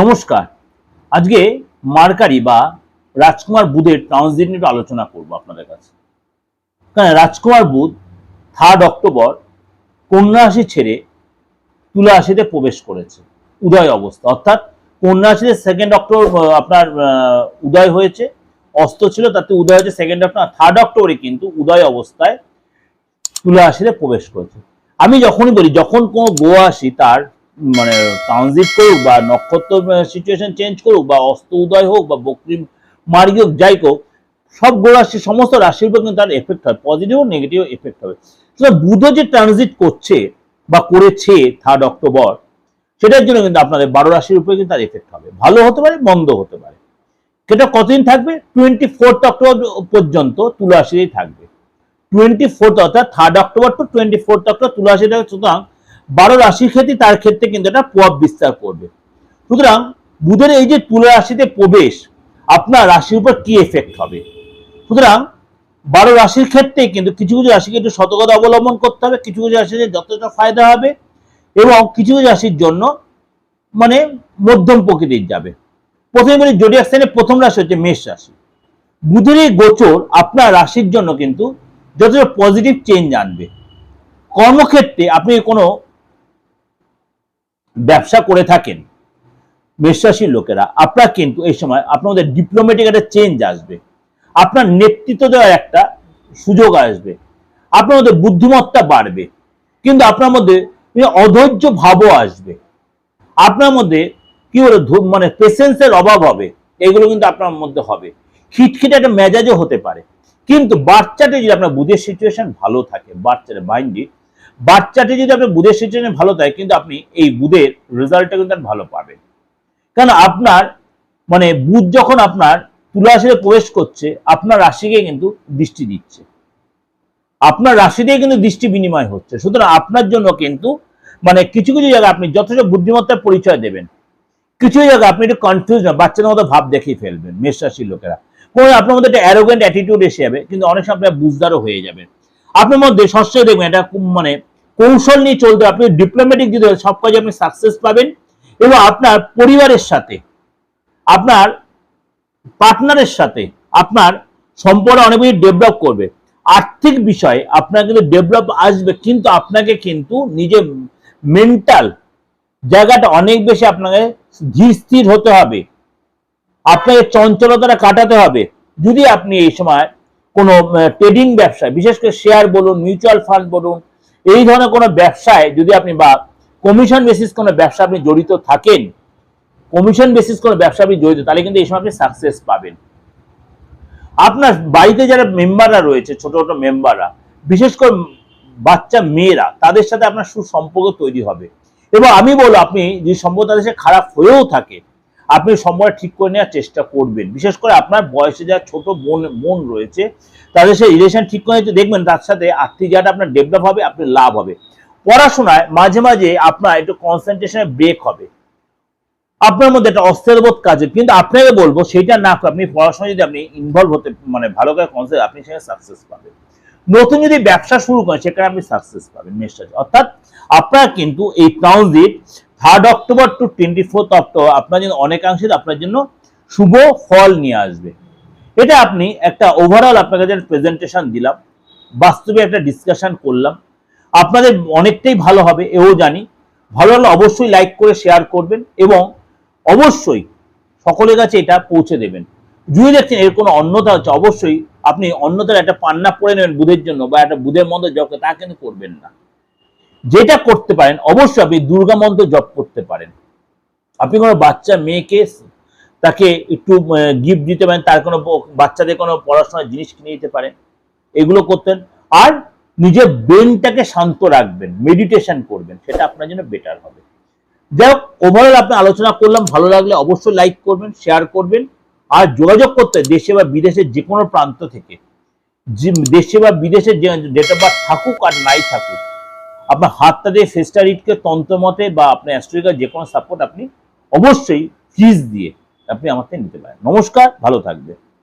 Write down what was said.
নমস্কার। আজকে মার্কারি বা রাজকুমার বুধের ট্রানজিট নিয়ে আলোচনা করব আপনাদের কাছে। কারণ রাজকুমার বুধ থার্ড অক্টোবর কন্যা রাশি ছেড়ে তুলা রাশিতে প্রবেশ করেছে। উদয় অবস্থা। অর্থাৎ কন্যা রাশিতে সেকেন্ড অক্টোবর আপনার উদয় হয়েছে। অস্ত ছিল, তাতে উদয় হয়েছে সেকেন্ড অক্টোবর থার্ড অক্টোবরে কিন্তু উদয় অবস্থায় তুলা রাশিতে প্রবেশ করেছে। আমি যখনই বলি, যখন কোনো গো আসি, তার মানে ট্রানজিট করুক বা নক্ষত্র সিচুয়েশন চেঞ্জ করুক বা অস্ত উদয় হোক বা বক্রি মার্গী হোক, যাই হোক সব রাশি সমস্ত রাশির উপর কিন্তু তার এফেক্ট হয়। পজিটিভ নেগেটিভ এফেক্ট হবে। বুধ যে ট্রানজিট করছে বা করেছে থার্ড অক্টোবর সেটার জন্য কিন্তু আপনাদের বারো রাশির উপরে কিন্তু তার এফেক্ট হবে। ভালো হতে পারে, মন্দ হতে পারে। সেটা কতদিন থাকবে? টোয়েন্টি ফোর্থ অক্টোবর পর্যন্ত তুলা রাশিতেই থাকবে। টোয়েন্টি ফোর্থ অর্থাৎ third October to twenty fourth October তুলা থাকবে। সুতরাং বারো রাশির ক্ষেত্রে তার ক্ষেত্রে কিন্তু এটা প্রভাব বিস্তার করবে। সুতরাং বুধের এই যে তুলা রাশিতে প্রবেশ, আপনার রাশির উপর কি এফেক্ট হবে? সুতরাং বারো রাশির ক্ষেত্রে কিন্তু কিছু কিছু রাশিকে একটু সতর্কতা অবলম্বন করতে হবে, কিছু কিছু রাশিতে যতটা ফায়দা হবে এবং কিছু কিছু রাশির জন্য মানে মধ্যম প্রকৃতির যাবে। প্রথমে বলি জোডিয়াক সাইনের প্রথম রাশি হচ্ছে মেষ রাশি। বুধের এই গোচর আপনার রাশির জন্য কিন্তু যথেষ্ট পজিটিভ চেঞ্জ আনবে। কর্মক্ষেত্রে আপনি কোনো ব্যবসা করে থাকেন মেষরাশির লোকেরা, আপনার কিন্তু এই সময় আপনার মধ্যে ডিপ্লোম্যাটিক একটা চেঞ্জ আসবে। আপনার নেতৃত্ব দেওয়ার একটা সুযোগ আসবে। আপনার মধ্যে বুদ্ধিমত্তা বাড়বে। কিন্তু আপনার মধ্যে অধৈর্য ভাবও আসবে। আপনার মধ্যে কি বলে মানে পেশেন্সের অভাব হবে। এগুলো কিন্তু আপনার মধ্যে হবে। খিটখিটে একটা মেজাজও হতে পারে। কিন্তু বাচ্চাতে যদি আপনার বুধের সিচুয়েশন ভালো থাকে বাচ্চাটা মাইন্ডি বাচ্চাটি যদি আপনার বুধের সিচুয়েশন ভালো থাকে কিন্তু আপনি এই বুধের রেজাল্টটা কিন্তু ভালো পাবেন। কারণ আপনার মানে বুধ যখন আপনার তুলা রাশিতে প্রবেশ করছে, আপনার রাশিকে কিন্তু দৃষ্টি দিচ্ছে। আপনার রাশিতেই কিন্তু দৃষ্টি বিনিময় হচ্ছে। সুতরাং আপনার জন্য কিন্তু মানে কিছু কিছু জায়গায় আপনি যথেষ্ট বুদ্ধিমত্তার পরিচয় দেবেন। কিছু জায়গায় আপনি একটু কনফিউজ বাচ্চাদের মতো ভাব দেখিয়ে ফেলবেন মেষ রাশির লোকেরা। কোনো আপনার মধ্যে একটা অ্যারোগেন্ট অ্যাটিটিউড এসে যাবে, কিন্তু অনেক সময় আপনার বুঝদারও হয়ে যাবেন। আপনার মধ্যে সবসময় দেখবেন এটা মানে কৌশল নিয়ে চলতে আপনি ডিপ্লোম্যাটিক যদি সব কাজে আপনি সাকসেস পাবেন এবং আপনার পরিবারের সাথে, আপনার পার্টনারের সাথে আপনার সম্পর্ক অনেক বেশি ডেভেলপ করবে। আর্থিক বিষয়ে আপনার কিন্তু ডেভেলপ আসবে, কিন্তু আপনাকে কিন্তু নিজে মেন্টাল জায়গাটা অনেক বেশি আপনাকে ধীর স্থির হতে হবে। আপনাকে চঞ্চলতাটা কাটাতে হবে। যদি আপনি এই সময় কোনো ট্রেডিং ব্যবসায়, বিশেষ করে শেয়ার বলুন মিউচুয়াল ফান্ড বলুন, এই ধরনের কোনো ব্যবসায় যদি আপনি বা কমিশন বেসিস কোনো ব্যবসা আপনি জড়িত থাকেন কমিশন বেসিস কোনো ব্যবসা আপনি জড়িত, তাহলে কিন্তু এই সময় আপনি সাকসেস পাবেন। আপনার বাড়িতে যারা মেম্বাররা রয়েছে, ছোট ছোট মেম্বাররা বিশেষ করে বাচ্চা মেয়েরা, তাদের সাথে আপনার সুসম্পর্ক তৈরি হবে। এবং আমি বলব, আপনি যদি সম্পর্ক তাদের সাথে খারাপ হয়েও থাকে আপনি সম্পর্ক ঠিক করে নেওয়ার চেষ্টা করবেন। বিশেষ করে আপনার বয়সে যারা ছোট বোন বোন রয়েছে, তাদের সাথে রিলেশন ঠিক করে দেখবেন, তার সাথে আর্থিক জায়গাটা আপনার ডেভেলপ হবে আপনার লাভ হবে। পড়াশোনায় মাঝে মাঝে আপনার একটু কনসেন্ট্রেশনের ব্রেক হবে। আপনার মধ্যে একটা অস্থিরবোধ কাজে কিন্তু আপনাকে বলব, সেটা না করে আপনি পড়াশোনায় যদি আপনি ইনভলভ হতে মানে ভালো করে কনসেপ্ট আপনি সেখানে সাকসেস পাবেন। নতুন যদি ব্যবসা শুরু করেন, সেখানে আপনি সাকসেস পাবেন মেষরাশি অর্থাৎ আপনার কিন্তু এই transit third October to twenty fourth October আপনার জন্য অনেকাংশে আপনার জন্য শুভ ফল নিয়ে আসবে। এটা আপনি একটা ওভারঅল আপনার কাছে প্রেজেন্টেশন দিলাম, বাস্তবে একটা ডিসকাশন করলাম, আপনাদের অনেকটাই ভালো হবে, এও জানি। ভালো হলে অবশ্যই লাইক করে শেয়ার করবেন এবং অবশ্যই সকলের কাছে এটা পৌঁছে দেবেন। যদি দেখছেন এর কোনো অন্যতা হচ্ছে অবশ্যই আপনি অন্যতার একটা পান্না পরে নেবেন বুধের জন্য বা একটা বুধের মন্ত্র জপ তা কিন্তু করবেন না। যেটা করতে পারেন, অবশ্যই আপনি দুর্গা মন্ত্র জপ করতে পারেন। আপনি কোনো বাচ্চা, মেয়েকে তাকে একটু গিফট দিতে পারেন, তার কোনো বাচ্চাদের কোনো পড়াশোনার জিনিস কিনে দিতে পারেন, এগুলো করতেন। আর নিজের ব্রেনটাকে শান্ত রাখবেন মেডিটেশন করবেন, সেটা আপনার জন্য বেটার হবে। যাই হোক ওভারঅল আপনি আলোচনা করলাম, ভালো লাগলে অবশ্যই লাইক করবেন শেয়ার করবেন, আর যোগাযোগ করতে দেশে বা বিদেশের যে কোনো প্রান্ত থেকে দেশে বা বিদেশে ডেট অফ বার্থ থাকুক আর নাই থাকুক আপনার হাতটা দিয়ে ফেস্টা রিটকে তন্ত্রমতে বা আপনার অ্যাস্ট্রিকার যে কোনো সাপোর্ট আপনি অবশ্যই ফিজ দিয়ে আপনি আমাকে নিতে পারেন। নমস্কার, ভালো থাকবে